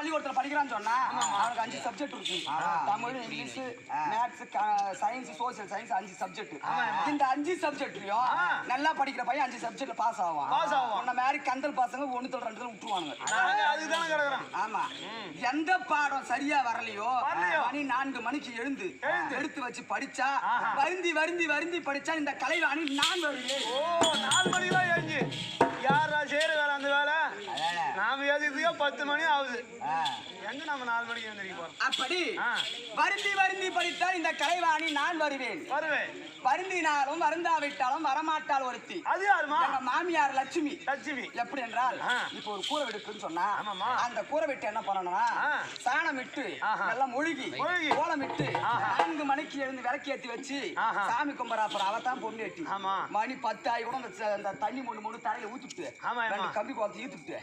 பள்ளிக்கூடத்துல படிக்கிறான்னு சொன்னா அவனுக்கு அஞ்சு சப்ஜெக்ட் இருக்கு. Tamil English maths science social science அஞ்சு சப்ஜெக்ட் இந்த அஞ்சு சப்ஜெக்ட்லயும் நல்லா படிக்கிற பையன் அஞ்சு சப்ஜெக்ட்ல பாஸ் ஆவான். Pass ஆவான். உன்ன மாதிரி கந்தல் பசங்க ஒண்ணு ரெண்டு விட்டுருவானுங்க. நாங்க அதுதானே ஆமா. எந்த பாடம் சரியா வரலையோ. மணி நான்கு மணிக்கு எழுந்து. எடுத்து வச்சு படிச்சா. வருந்தி வருந்தி வருந்தி படிச்சா இந்த கலைவாணி நான் வருவேன் ஓ நாலு மணிக்கெல்லாம் எழுந்து. யாரா பத்து மணி ஆகுது. எங்க நம்ம நாலு மணிக்கு எழுந்திரிக்க போறோம்? அப்படி. வருந்தி வருந்தி படித்தால் இந்த கலைவாணி நான் வருவேன் வருவேன் வருந்தினாலும் வருந்தாவிட்டாலும் வரமாட்டாள் ஒருத்தி அது யாருமா எங்க மாமியார் லட்சுமி லட்சுமி எப்படி என்றால். இப்போ ஒரு கூரை வெடுக்குன்னு சொன்னா. அந்த கூரை வெட்டு என்ன பண்ணணும்னா. சாணம் இட்டு. நல்லா மொழுகி. கோலம் இட்டு. நான்கு மணிக்கு எழுந்து விளக்கேத்தி வச்சு ஆஹா. சாமி கும்பரா அப்புறம் அவ தான் பொண்ணு ஆமா. மணி பத்து ஆகி கூட அந்த தண்ணி மூணு மூணு தலையில ஊத்திட்டு. ரெண்டு கம்பி குளத்து ஈத்துட்டு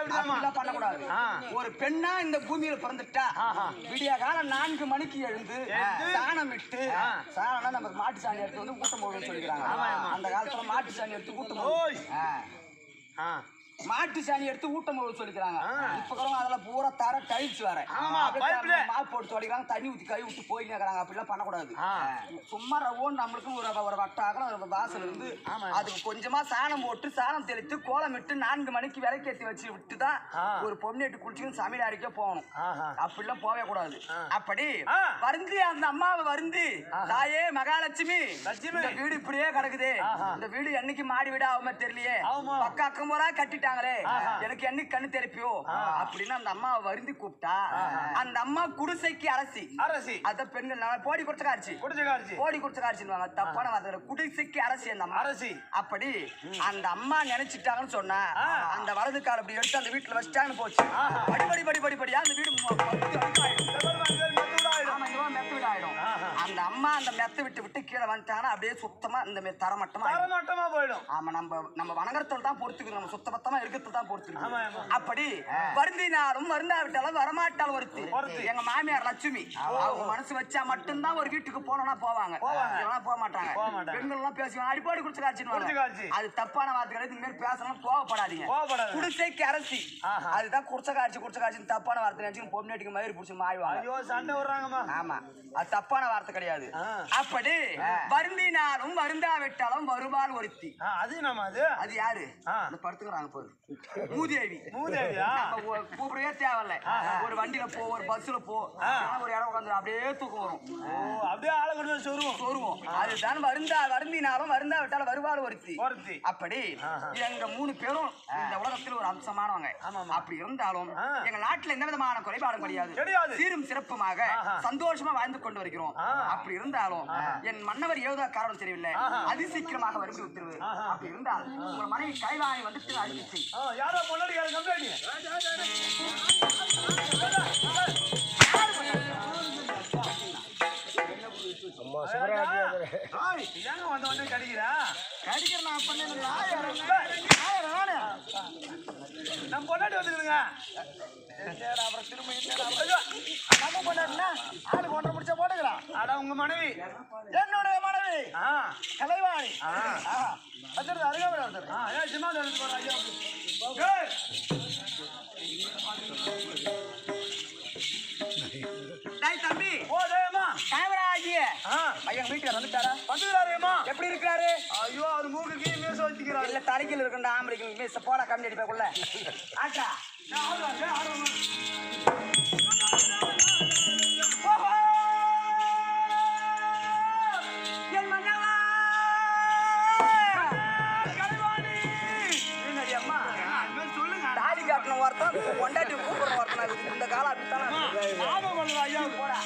அப்படிதாம்மா அப்படிலாம் பண்ணக்கூடாது. ஒரு பெண்ணா இந்த பூமியில பிறந்துட்டா. விடிய காலம் நான்கு மணிக்கு எழுந்து சாணம் இட்டு ஆ. சாணம் நம்ம மாட்டு சாணி எடுத்து வந்து கூட்டம் போடுன்னு சொல்லிக்கிறாங்க. அந்த காலத்துல மாட்டு சாணி எடுத்து கூட்டம். போடு. ஆ. மாட்டு சாணி எடுத்து ஊட்டம் போட சொல்லிக்கிறாங்க. இப்ப கூட அதெல்லாம் பூரா தர டைல்ஸ் வேற. மாப்பு போட்டு தொலைக்கிறாங்க தண்ணி ஊத்தி கை விட்டு போய் நிக்கிறாங்க அப்படிலாம் பண்ணக்கூடாது. சும்மா ரவோன்னு நம்மளுக்கு ஒரு ஒரு வட்ட அகலம் ஒரு வாசல் இருந்து. அதுக்கு கொஞ்சமா சாணம் போட்டு சாணம் தெளித்து கோலம் இட்டு நான்கு மணிக்கு விளக்கேத்தி வச்சு விட்டு தான். ஒரு பொண்ணேட்டு குளிச்சுன்னு சமையல் அறைக்கே போகணும் ஆஹா அப்படிலாம் போவே கூடாது அப்படி. வருந்தி அந்த அம்மாவை வருந்தி தாயே மகாலட்சுமி லட்சுமி. வீடு இப்படியே கிடக்குது. இந்த வீடு என்னைக்கு மாடி வீடு ஆகுமா தெரியலையே. பக்க அக்கம் போரா கட்டிட்டாங்களே ஆஹா. எனக்கு என்னைக்கு கண்ணு தெரிப்பியோ அப்படின்னு அந்த அம்மாவை வருந்தி கூப்பிட்டா அந்த அம்மா குடிசைக்கு அரசி அரசி அத பெண்கள் போடி கொடுத்த காட்சி குடிச்ச காட்சி போடி கொடுத்த காட்சின்னு தப்பான வார்த்தை குடிசைக்கு அரசி அந்த அம்மா அரசி அப்படி அந்த அம்மா நினைச்சிட்டாங்கன்னு சொன்னா. அந்த வலது கால் அப்படி எடுத்து அந்த வீட்டுல வச்சுட்டாங்கன்னு போச்சு. படி படி படி படி படியா அந்த வீடு மெத்த வீடு ஆயிடும். ஆஹா. அந்த அம்மா அந்த மெத்த விட்டு விட்டு கீழே வந்துட்டாங்கன்னா அப்படியே சுத்தமா இந்த மெ- தரமட்டமா. தரமட்டமா போயிடும் ஆமா நம்ம நம்ம வணங்குறதுல தான் பொறுத்துக்குது நம்ம சுத்த பத்தமா இருக்கிறது தான் ஆமா. அப்படி வருந்தினாலும் வருந்தாவிட்டாலும் வரமாட்டால் ஒருத்தி. எங்க மாமியார் லட்சுமி அவங்க மனசு வச்சா மட்டும்தான் ஒரு வீட்டுக்கு போனோம்னா போவாங்க. இல்லைன்னா போக மாட்டாங்க. பெண்கள் எல்லாம் பேசுவாங்க அடிப்பாடி குடிச்சு குடிச்சு காய்ச்சின்னு காய்ச்சி. அது தப்பான வார்த்தை கிடையாது இந்த மாதிரி பேசணும் கோவப்படாதீங்க கோவப்படாத. குடிசைக்கு அரசி. அதுதான் குடிச்ச காய்ச்சி குடிச்ச காய்ச்சி தப்பான வார்த்தை நினைச்சு பொண்ணேட்டுக்கு மயிர் பிடிச்சி மாய்வாங்க ஐயோ சண்டை விடுறாங்கம்மா ஆமா அது தப்பான வார்த்தை கிடையாது. அப்படி வருந்தினாலும் வருந்தாவிட்டாலும் வருவாள் ஒருத்தி. அது நம்ம அது? அது யாரு? படுத்துக்கிறாங்க பாரு. மூதேவி. மூதேவியா? கூப்பிடவே தேவையில்ல. ஒரு வண்டியில போ ஒரு பஸ்ல போ. ஒரு இடம் உட்காந்து அப்படியே தூக்கம் வரும். அப்படியே ஆளை கொண்டு சொருவோம். வருவோம் அதுதான் வருந்தா வருந்தினாலும் வருந்தா விட்டாலும் வருவாள் ஒருத்தி. ஒருத்தி. அப்படி எங்க மூணு பேரும் இந்த உலகத்தில் ஒரு அம்சமானவங்க. அப்படி இருந்தாலும். எங்க நாட்டுல எந்த விதமான குறைபாடும் கிடையாது. சீரும் சிறப்புமாக. சந்தோஷமா வாழ்ந்து கொண்டு வருகிறோம். அப்படி இருந்தாலும் என் மன்னவர் ஏதோ காரணம் தெரியவில்லை. ஆஹா. அதிசீக்கிரமாக வரும்படி உத்தரவு. அப்படி இருந்தால் உங்கள் மனைவி கைவாணி வந்து திரு அறிவிச்சு யாரோ பொண்ணாடி யாரும் கம்ப்ளைண்ட் ஏங்க வந்த உடனே கிடைக்கிறா கடிக்கிற நான் பண்ணேன் நம்ம பொண்ணாடி வந்துருக்குதுங்க அப்புறம் திரும்ப என்னடா? நம்ம பண்ணா ஆளு ஒன்றரை முடிச்சா போட்டுக்கிறான் அட உங்க மனைவி என்னுடைய மனைவி ஆ கலைவாணி ஆ. வந்துருது அருகாமல் வந்துருது சும்மா வந்து ஐயா ஏய் தம்பி ஓ தேயம்மா கேமராஜி ஆ எங்க வீட்டுக்கு வந்துட்டாரா வந்துக்கிறாரேம்மா எப்படி இருக்கிறாரு ஐயோ அவர் மூக்குக்கு மீச வச்சுக்கிறாரு இல்ல தலைக்கில் இருக்கின்ற ஆம்பளைக்கு மீச போட கம்மி அடிப்பாக்குள்ள ஆட்டா கொண்டாட்டி கூப்பிடுற இந்த காலம் அப்படித்தான் ஐயா போடா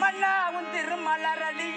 மன்னா உன் திருமலரடி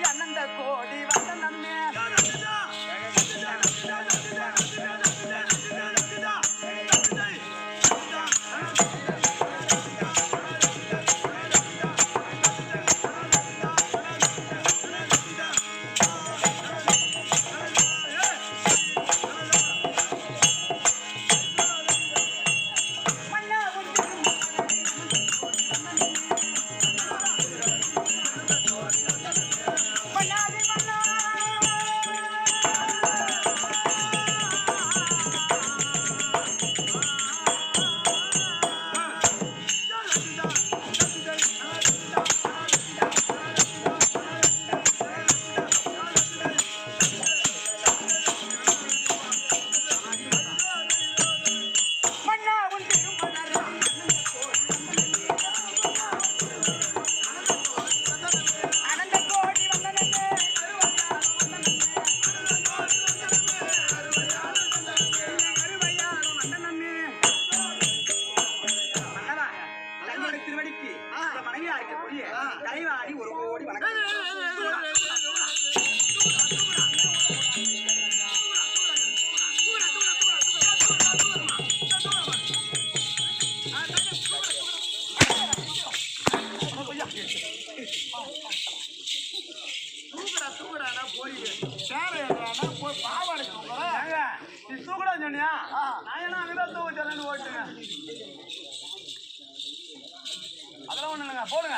இருக்கக்கூடிய தலைவாடி ஒரு கோடி வணக்கம் நீ தூக்கடா சொன்னியா நான் என்ன விதத்தூக்க சொல்லு ஓட்டுங்க அதெல்லாம் ஒண்ணு இல்லைங்க, போடுங்க.